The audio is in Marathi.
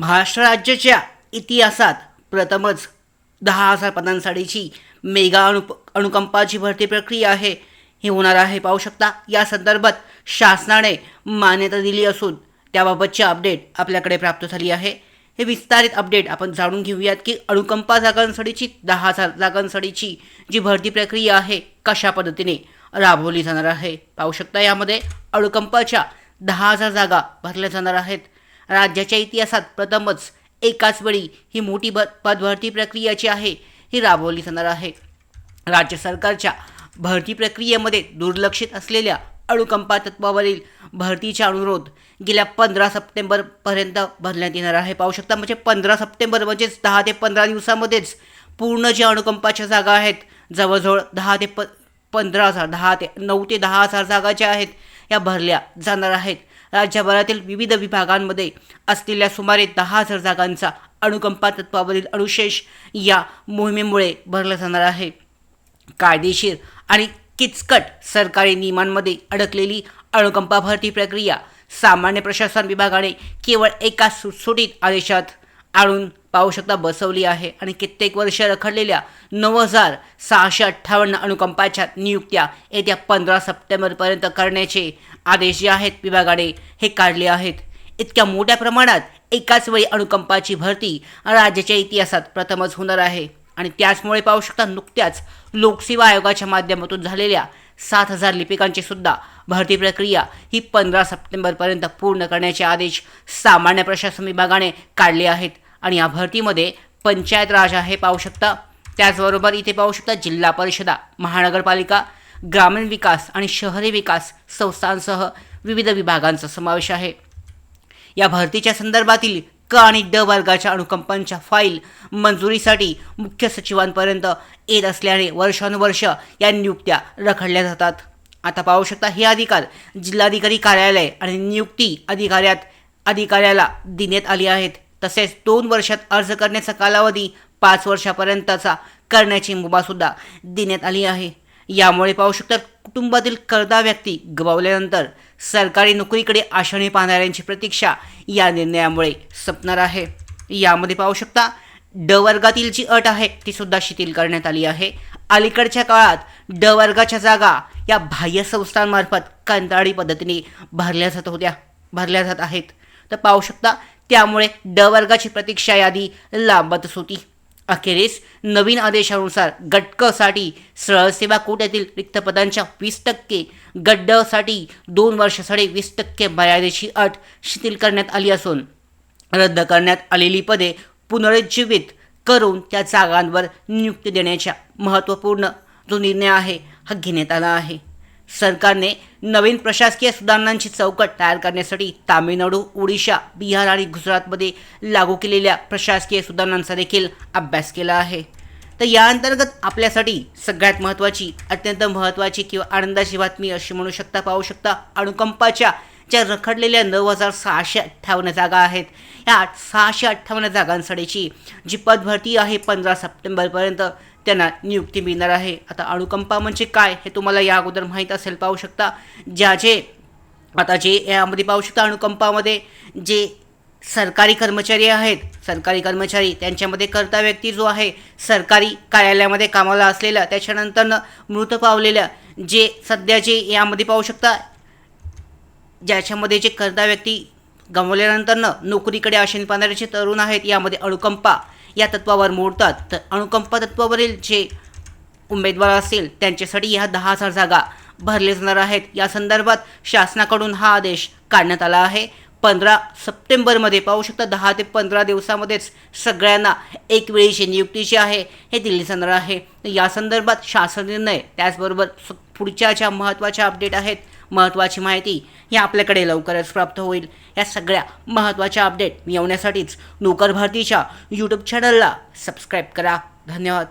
महाराष्ट्र राज्याच्या इतिहासात प्रथमच दहा हजार पदांसाठीची मेगा अणु अनुकंपाची भरती प्रक्रिया आहे. हे होणार आहे पाहू शकता. या संदर्भात शासनाने मान्यता दिली असून त्याबाबतची अपडेट आपल्याकडे प्राप्त झाली आहे. हे विस्तारित अपडेट आपण जाणून घेऊयात की अणुकंपा जागांसाठीची दहा हजार जागांसाठीची जी भरती प्रक्रिया आहे कशा पद्धतीने राबवली जाणार आहे? पाहू शकता यामध्ये अणुकंपाच्या दहा हजार जागा भरल्या जाणार आहेत. राज्याच्या इतिहासात प्रथमच एकाच वेळी ही मोठी ब पदभरती प्रक्रिया जी आहे ही राबवली जाणार आहे. राज्य सरकारच्या भरती प्रक्रियेमध्ये दुर्लक्षित असलेल्या अणुकंपा तत्वावरील भरतीचा अनुरोध गेल्या पंधरा सप्टेंबरपर्यंत भरण्यात येणार आहे. पाहू शकता म्हणजे पंधरा सप्टेंबर म्हणजेच दहा ते पंधरा दिवसामध्येच पूर्ण ज्या अणुकंपाच्या जागा आहेत जवळजवळ दहा ते प पंधरा हजार दहा ते नऊ ते दहा हजार जागा ज्या आहेत या भरल्या जाणार आहेत. राज्यभरातील विविध विभागांमध्ये असलेल्या सुमारे दहा हजार जागांचा अणुकंपा तत्वावरील अनुशेष या मोहिमेमुळे भरला जाणार आहे. कायदेशीर आणि किचकट सरकारी नियमांमध्ये अडकलेली अणुकंपा भरती प्रक्रिया सामान्य प्रशासन विभागाने केवळ एका सुटसुटीत आदेशात आणून पाहू शकता बसवली आहे. आणि कित्येक वर्ष रखडलेल्या नऊ हजार सहाशे अठ्ठावन्न अणुकंपाच्या नियुक्त्या येत्या पंधरा सप्टेंबरपर्यंत करण्याचे आदेश जे आहेत विभागाने हे काढले आहेत. इतक्या मोठ्या प्रमाणात एकाच वेळी अणुकंपाची भरती राज्याच्या इतिहासात प्रथमच होणार आहे. आणि त्याचमुळे पाहू शकता नुकत्याच लोकसेवा आयोगाच्या माध्यमातून झालेल्या सात हजार लिपिकांची सुद्धा भरती प्रक्रिया ही पंधरा सप्टेंबरपर्यंत पूर्ण करण्याचे आदेश सामान्य प्रशासन विभागाने काढले आहेत. आणि या भरतीमध्ये पंचायत राज आहे पाहू शकता. त्याचबरोबर इथे पाहू शकता जिल्हा परिषदा महानगरपालिका ग्रामीण विकास आणि शहरी विकास संस्थांसह विविध विभागांचा समावेश आहे. या भरतीच्या संदर्भातील क आणि ड वर्गाच्या अनुकंपांच्या फाईल मंजुरीसाठी मुख्य सचिवांपर्यंत येत असल्याने वर्षानुवर्ष या नियुक्त्या रखडल्या जातात. आता पाहू शकता हे अधिकार जिल्हाधिकारी कार्यालय आणि नियुक्ती अधिकाऱ्यात अधिकाऱ्याला देण्यात आले आहेत. तसेच दोन वर्षात अर्ज करण्याचा कालावधी पाच वर्षापर्यंतचा करण्याची मुभासुद्धा देण्यात आली आहे. यामुळे पाहू शकता कुटुंबातील कर्ता व्यक्ती गमावल्यानंतर सरकारी नोकरीकडे आशाने पाहणाऱ्यांची प्रतीक्षा या निर्णयामुळे संपणार आहे. यामध्ये पाहू शकता ड वर्गातील जी अट आहे ती सुद्धा शिथिल करण्यात आली आहे. अलीकडच्या काळात ड वर्गाच्या जागा या बाह्य संस्थांमार्फत कंटाळी पद्धतीने भरल्या जात होत्या भरल्या जात आहेत. तर पाहू शकता त्यामुळे ड वर्गाची प्रतीक्षा यादी लांबतच होती. अखेरीस नवीन आदेशानुसार गटकसाठी सरळसेवा कोट्यातील रिक्त पदांच्या वीस टक्के गड्डसाठी दोन वर्षासाठी वीस टक्के मर्यादेची अट शिथिल करण्यात आली असून रद्द करण्यात आलेली पदे पुनरुज्जीवित करून त्या जागांवर नियुक्ती देण्याच्या महत्त्वपूर्ण जो निर्णय आहे हा घेण्यात आला आहे. सरकारने नवीन प्रशासकीय सुधारणांची चौकट तयार करण्यासाठी तामिळनाडू ओडिशा बिहार आणि गुजरातमध्ये लागू केलेल्या प्रशासकीय सुधारणांचा देखील अभ्यास केला आहे. तर या अंतर्गत आपल्यासाठी सगळ्यात महत्त्वाची अत्यंत महत्त्वाची किंवा आनंदाची बातमी अशी म्हणू शकता पाहू शकता अणुकंपाच्या ज्या रखडलेल्या नऊ हजार सहाशे अठ्ठावन्न जागा आहेत या सहाशे अठ्ठावन्न जागांसाठीची जी पदभरती आहे पंधरा सप्टेंबरपर्यंत त्यांना नियुक्ती मिळणार आहे. आता अणुकंपा म्हणजे काय हे तुम्हाला या अगोदर माहीत असेल पाहू शकता. ज्या जे आता जे यामध्ये पाहू शकता अणुकंपामध्ये जे सरकारी कर्मचारी आहेत. सरकारी कर्मचारी त्यांच्यामध्ये कर्ता व्यक्ती जो आहे सरकारी कार्यालयामध्ये कामाला असलेला त्याच्यानंतर मृत पावलेल्या जे सध्या जे यामध्ये पाहू शकता ज्याच्यामध्ये जे कर्ता व्यक्ती गमावल्यानंतरनं नोकरीकडे आशेने पाहणारे तरुण आहेत यामध्ये अणुकंपा या तत्वावर मोडतात. तर अणुकंपा तत्वावरील जे उमेदवार असतील त्यांच्यासाठी ह्या दहा हजार जागा भरले जाणार आहेत. या संदर्भात शासनाकडून हा आदेश काढण्यात आला आहे. पंधरा सप्टेंबरमध्ये पाहू शकता दहा ते पंधरा दिवसामध्येच सगळ्यांना एक वेळीची नियुक्ती जी आहे हे दिली जाणार आहे. या संदर्भात शासन निर्णय त्याचबरोबर स- पुढच्या ज्या महत्त्वाच्या अपडेट आहेत महत्त्वाची माहिती ही आपल्याकडे लवकरच प्राप्त होईल. या सगळ्या महत्त्वाच्या अपडेट मिळवण्यासाठीच नोकर भारतीच्या यूट्यूब चॅनलला सबस्क्राईब करा. धन्यवाद.